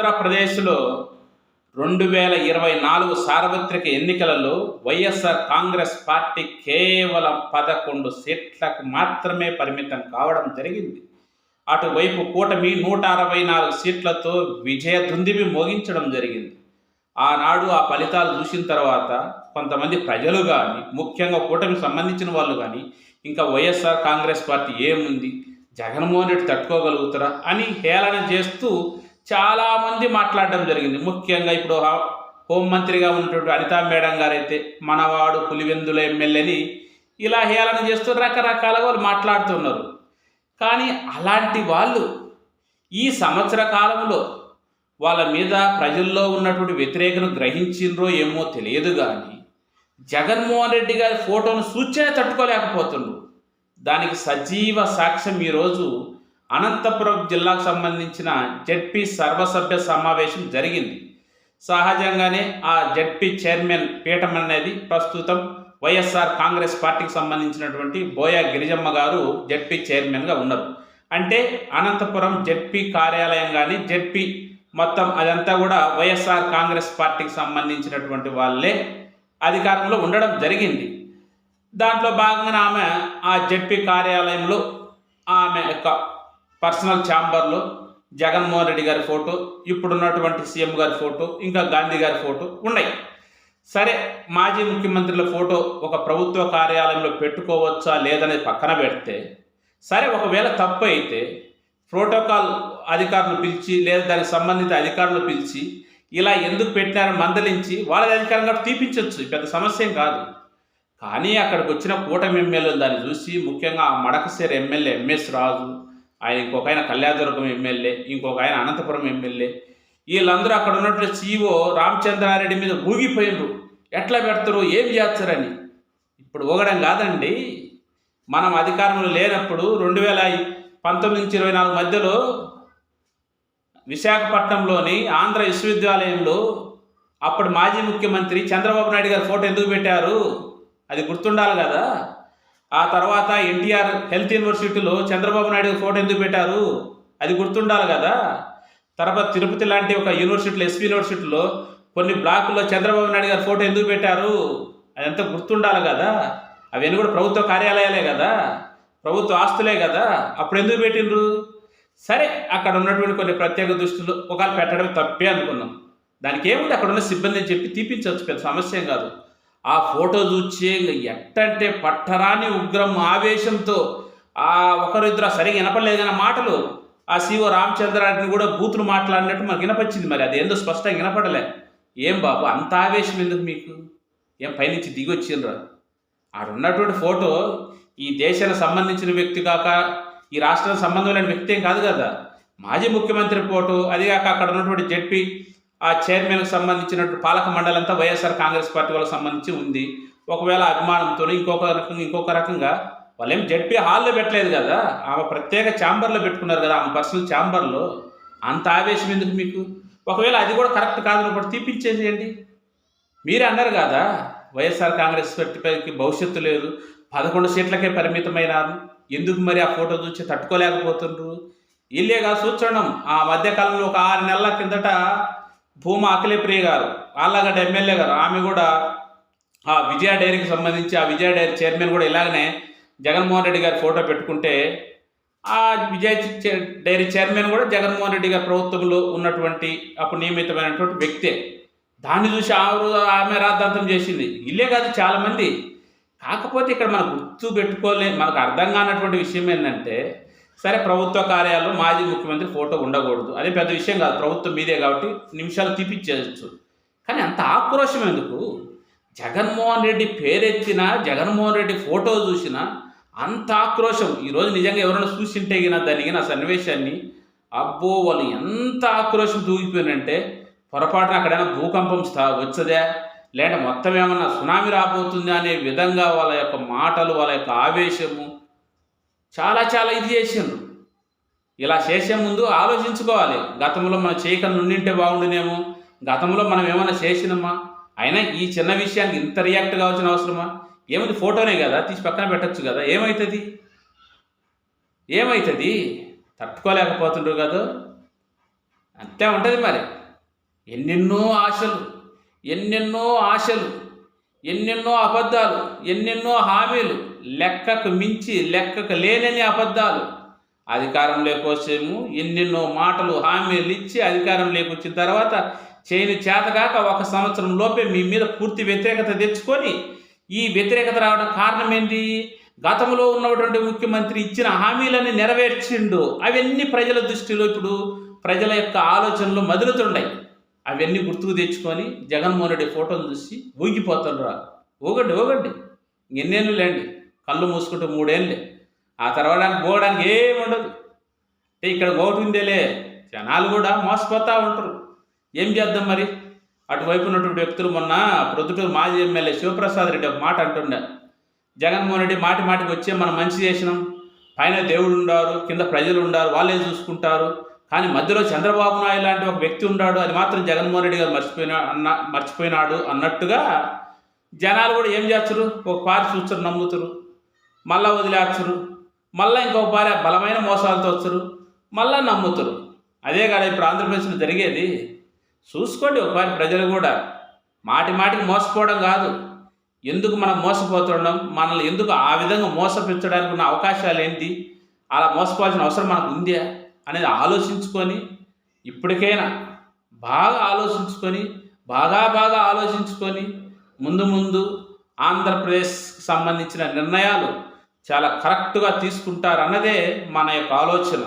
ఆంధ్రప్రదేశ్లో రెండు వేల ఇరవై నాలుగు సార్వత్రిక ఎన్నికలలో వైఎస్ఆర్ కాంగ్రెస్ పార్టీ కేవలం పదకొండు సీట్లకు మాత్రమే పరిమితం కావడం జరిగింది. అటువైపు కూటమి నూట అరవై నాలుగు సీట్లతో విజయ దుందిమి మోగించడం జరిగింది. ఆనాడు ఆ ఫలితాలు చూసిన తర్వాత కొంతమంది ప్రజలు కానీ ముఖ్యంగా కూటమి సంబంధించిన వాళ్ళు కానీ ఇంకా వైఎస్ఆర్ కాంగ్రెస్ పార్టీ ఏముంది? జగన్మోహన్ రెడ్డి తట్టుకోగలుగుతారా? అని హేళన చేస్తూ చాలామంది మాట్లాడడం జరిగింది. ముఖ్యంగా ఇప్పుడు హా- హోంమంత్రిగా ఉన్నటువంటి అనితా మేడం గారైతే మనవాడు పులివెందుల ఎమ్మెల్యేని ఇలా హేళన చేస్తూ రకరకాలుగా వాళ్ళు మాట్లాడుతున్నారు. కానీ అలాంటి వాళ్ళు ఈ సంవత్సర కాలంలో వాళ్ళ మీద ప్రజల్లో ఉన్నటువంటి వ్యతిరేకను గ్రహించిండ్రో ఏమో తెలియదు కానీ జగన్మోహన్ రెడ్డి గారి ఫోటోను సూచన తట్టుకోలేకపోతుండ్రు. దానికి సజీవ సాక్ష్యం ఈరోజు అనంతపురం జిల్లాకు సంబంధించిన జెడ్పీ సర్వసభ్య సమావేశం జరిగింది. సహజంగానే ఆ జెడ్పీ చైర్మన్ పీఠం అనేది ప్రస్తుతం వైఎస్ఆర్ కాంగ్రెస్ పార్టీకి సంబంధించినటువంటి బోయా గిరిజమ్మ గారు జెడ్పీ చైర్మన్గా ఉన్నారు. అంటే అనంతపురం జెడ్పీ కార్యాలయం కానీ జెడ్పీ మొత్తం అదంతా కూడా వైఎస్ఆర్ కాంగ్రెస్ పార్టీకి సంబంధించినటువంటి వాళ్ళే అధికారంలో ఉండడం జరిగింది. దాంట్లో భాగంగా ఆమె ఆ జెడ్పీ కార్యాలయంలో ఆమె యొక్క పర్సనల్ ఛాంబర్లో జగన్మోహన్ రెడ్డి గారి ఫోటో ఇప్పుడున్నటువంటి సీఎం గారి ఫోటో ఇంకా గాంధీ గారి ఫోటో ఉన్నాయి. సరే మాజీ ముఖ్యమంత్రుల ఫోటో ఒక ప్రభుత్వ కార్యాలయంలో పెట్టుకోవచ్చా లేదనేది పక్కన పెడితే సరే ఒకవేళ తప్పు అయితే ప్రోటోకాల్ అధికారులు పిలిచి లేదా దానికి సంబంధిత అధికారులు పిలిచి ఇలా ఎందుకు పెట్టినారని మందలించి వాళ్ళ అధికారం కాబట్టి తీపించవచ్చు పెద్ద సమస్య ఏం కాదు. కానీ అక్కడికి వచ్చిన కూటమి ఎమ్మెల్యేలు దాన్ని చూసి ముఖ్యంగా ఆ మడకసేరు ఎమ్మెల్యే ఎంఎస్ రాజు ఆయన ఇంకొక ఆయన కళ్యాణదుర్గం ఎమ్మెల్యే ఇంకొక ఆయన అనంతపురం ఎమ్మెల్యే. వీళ్ళందరూ అక్కడ ఉన్నటువంటి సీఓ రామచంద్రారెడ్డి మీద ఊగిపోయినరు ఎట్లా పెడతారు ఏం చేస్తారని. ఇప్పుడు ఊగడం కాదండి. మనం అధికారంలో లేనప్పుడు రెండు వేల పంతొమ్మిది నుంచి ఇరవై నాలుగు మధ్యలో విశాఖపట్నంలోని ఆంధ్ర విశ్వవిద్యాలయంలో అప్పుడు మాజీ ముఖ్యమంత్రి చంద్రబాబు నాయుడు గారి ఫోటో ఎందుకు పెట్టారు? అది గుర్తుండాలి కదా. ఆ తర్వాత ఎన్టీఆర్ హెల్త్ యూనివర్సిటీలో చంద్రబాబు నాయుడు ఫోటో ఎందుకు పెట్టారు? అది గుర్తుండాలి కదా. తర్వాత తిరుపతి లాంటి ఒక యూనివర్సిటీలో ఎస్పీ యూనివర్సిటీలో కొన్ని బ్లాకుల్లో చంద్రబాబు నాయుడు గారి ఫోటో ఎందుకు పెట్టారు? అదంతా గుర్తుండాలి కదా. అవన్నీ కూడా ప్రభుత్వ కార్యాలయాలే కదా. ప్రభుత్వ ఆస్తులే కదా. అప్పుడు ఎందుకు పెట్టిండ్రు? సరే అక్కడ ఉన్నటువంటి కొన్ని ప్రత్యేక దృష్టిలో ఒకవేళ పెట్టడం తప్పే అనుకున్నాం. దానికి ఏముంది? అక్కడ ఉన్న సిబ్బంది అని చెప్పి తీపించవచ్చు పెద్ద సమస్య కాదు. ఆ ఫోటో చూచే ఎట్టంటే పట్టరాని ఉగ్రం ఆవేశంతో ఆ ఒకరిద్దరు సరిగా వినపడలేదన్న మాటలు ఆ సీఓ రామచంద్రారెడ్డిని కూడా బూతులు మాట్లాడినట్టు మనకు వినపచ్చింది మరి. అది ఏందో స్పష్టంగా వినపడలే. ఏం బాబు అంత ఆవేశం ఎందుకు మీకు? ఏం పైనుంచి దిగి వచ్చిండ్రా ఆడ ఉన్నటువంటి ఫోటో ఈ దేశానికి సంబంధించిన వ్యక్తి కాక ఈ రాష్ట్రానికి సంబంధం లేని వ్యక్తి ఏం కాదు కదా. మాజీ ముఖ్యమంత్రి ఫోటో అదిగాక అక్కడ ఉన్నటువంటి జడ్పీ ఆ చైర్మన్కి సంబంధించినట్టు పాలక మండలి అంతా వైఎస్ఆర్ కాంగ్రెస్ పార్టీ వాళ్ళకి సంబంధించి ఉంది. ఒకవేళ అభిమానంతో ఇంకొక రకంగా ఇంకొక రకంగా వాళ్ళేం జడ్పీ హాల్లో పెట్టలేదు కదా. ఆమె ప్రత్యేక ఛాంబర్లో పెట్టుకున్నారు కదా ఆమె పర్సనల్ ఛాంబర్లో. అంత ఆవేశం ఎందుకు మీకు? ఒకవేళ అది కూడా కరెక్ట్ కాదన్నప్పుడు తీపిచ్చేసేయండి మీరే అన్నారు కదా వైఎస్ఆర్ కాంగ్రెస్ పార్టీపైకి భవిష్యత్తు లేదు. పదకొండు సీట్లకే పరిమితమైనారు. ఎందుకు మరి ఆ ఫోటో చూసి తట్టుకోలేకపోతుండ్రు? ఇల్లే కాదు ఆ మధ్యకాలంలో ఒక ఆరు నెలల కిందట భూమా అఖిలప్రియ గారు ఆళ్ళగడ్డ ఎమ్మెల్యే గారు ఆమె కూడా ఆ విజయ డైరీకి సంబంధించి ఆ విజయ డైరీ చైర్మన్ కూడా ఇలాగనే జగన్మోహన్ రెడ్డి గారి ఫోటో పెట్టుకుంటే ఆ విజయ్ చే- డైరీ చైర్మన్ కూడా జగన్మోహన్ రెడ్డి గారి ప్రభుత్వంలో ఉన్నటువంటి అప్పుడు నియమితమైనటువంటి వ్యక్తే. దాన్ని చూసి ఆమె ఆమె రాద్ధాంతం చేసింది. ఇల్లే కాదు చాలామంది. కాకపోతే ఇక్కడ మనం గుర్తు పెట్టుకోలే మనకు అర్థం కానటువంటి విషయం ఏంటంటే సరే ప్రభుత్వ కార్యాలయంలో మాజీ ముఖ్యమంత్రి ఫోటో ఉండకూడదు. అదే పెద్ద విషయం కాదు ప్రభుత్వం మీదే కాబట్టి నిమిషాలు తీపిచ్చేయచ్చు. కానీ అంత ఆక్రోశం ఎందుకు? జగన్మోహన్ రెడ్డి పేరెత్తినా జగన్మోహన్ రెడ్డి ఫోటో చూసినా అంత ఆక్రోశం. ఈరోజు నిజంగా ఎవరైనా చూసింటే గిన దాన్ని గిన సన్నివేశాన్ని అబ్బో వాళ్ళు ఎంత ఆక్రోశం తూగిపోయినంటే పొరపాటున అక్కడైనా భూకంపం స్థా వచ్చదే? లేదంటే మొత్తం ఏమన్నా సునామీ రాబోతుందా అనే విధంగా వాళ్ళ యొక్క మాటలు వాళ్ళ యొక్క ఆవేశము చాలా చాలా ఇది చేసిండ్రు. ఇలా చేసే ముందు ఆలోచించుకోవాలి. గతంలో మనం చేయకుండా ఉండింటే బాగుండునేమో. గతంలో మనం ఏమైనా చేసినమ్మా? అయినా ఈ చిన్న విషయానికి ఇంత రియాక్ట్ కావాల్సిన అవసరమా? ఏముంది ఫోటోనే కదా తీసి పక్కన పెట్టచ్చు కదా. ఏమవుతుంది ఏమవుతుంది తట్టుకోలేకపోతుండ్రు కదా. అంతే ఉంటుంది మరి. ఎన్నెన్నో ఆశలు ఎన్నెన్నో ఆశలు. ఎన్నెన్నో అబద్ధాలు ఎన్నెన్నో హామీలు లెక్కకు మించి లెక్కకు లేనని అబద్ధాలు. అధికారంలోకి వచ్చేము ఎన్నెన్నో మాటలు హామీలు ఇచ్చి అధికారంలోకి వచ్చిన తర్వాత చేయని చేతగాక ఒక సంవత్సరం లోపే మీ మీద పూర్తి వ్యతిరేకత తెచ్చుకొని ఈ వ్యతిరేకత రావడం కారణం ఏంటి గతంలో ఉన్నటువంటి ముఖ్యమంత్రి ఇచ్చిన హామీలన్నీ నెరవేర్చిండు. అవన్నీ ప్రజల దృష్టిలో ఇప్పుడు ప్రజల యొక్క ఆలోచనలు మదులుతుండయి. అవన్నీ గుర్తుకు తెచ్చుకొని జగన్మోహన్ రెడ్డి ఫోటోలు చూసి ఊగిపోతుండ్రా. ఊగండి ఊగండి. ఎన్నేళ్ళు లేండి. కళ్ళు మూసుకుంటూ మూడేళ్ళే. ఆ తర్వాత పోవడానికి ఏముండదు అంటే ఇక్కడ ఒకటి ఉందేలే. జనాలు కూడా మోసపోతూ ఉంటారు. ఏం చేద్దాం మరి? అటువైపు ఉన్నటువంటి వ్యక్తులు మొన్న ప్రొద్దుటూరు మాజీ ఎమ్మెల్యే శివప్రసాద్ రెడ్డి ఒక మాట అంటుండే. జగన్మోహన్ రెడ్డి మాటి మాటికి వచ్చే మనం మంచి చేసినాం. పైన దేవుడు ఉండారు కింద ప్రజలు ఉండారు వాళ్ళే చూసుకుంటారు. కానీ మధ్యలో చంద్రబాబు నాయుడు లాంటి ఒక వ్యక్తి ఉన్నాడు. అది మాత్రం జగన్మోహన్ రెడ్డి గారు మర్చిపోయినా అన్న మర్చిపోయినాడు అన్నట్టుగా జనాలు కూడా ఏం చేస్తారు ఒక పారి చూస్తారు నమ్ముతారు మళ్ళా వదిలేస్తారు మళ్ళీ ఇంకొక పారి బలమైన మోసాలతో వచ్చారు మళ్ళా నమ్ముతారు అదే కాదు ఇప్పుడు ఆంధ్రప్రదేశ్లో జరిగేది. చూసుకోండి ఒకసారి ప్రజలు కూడా. మాటి మాటికి మోసపోవడం కాదు. ఎందుకు మనం మోసపోతుండం? మనల్ని ఎందుకు ఆ విధంగా మోసపించడానికి ఉన్న అవకాశాలు ఏంటి? అలా మోసపోవాల్సిన అవసరం మనకు ఉందా? అనేది ఆలోచించుకొని ఇప్పటికైనా బాగా ఆలోచించుకొని బాగా బాగా ఆలోచించుకొని ముందు ముందు ఆంధ్రప్రదేశ్కి సంబంధించిన నిర్ణయాలు చాలా కరెక్ట్గా తీసుకుంటారన్నదే మన యొక్క ఆలోచన.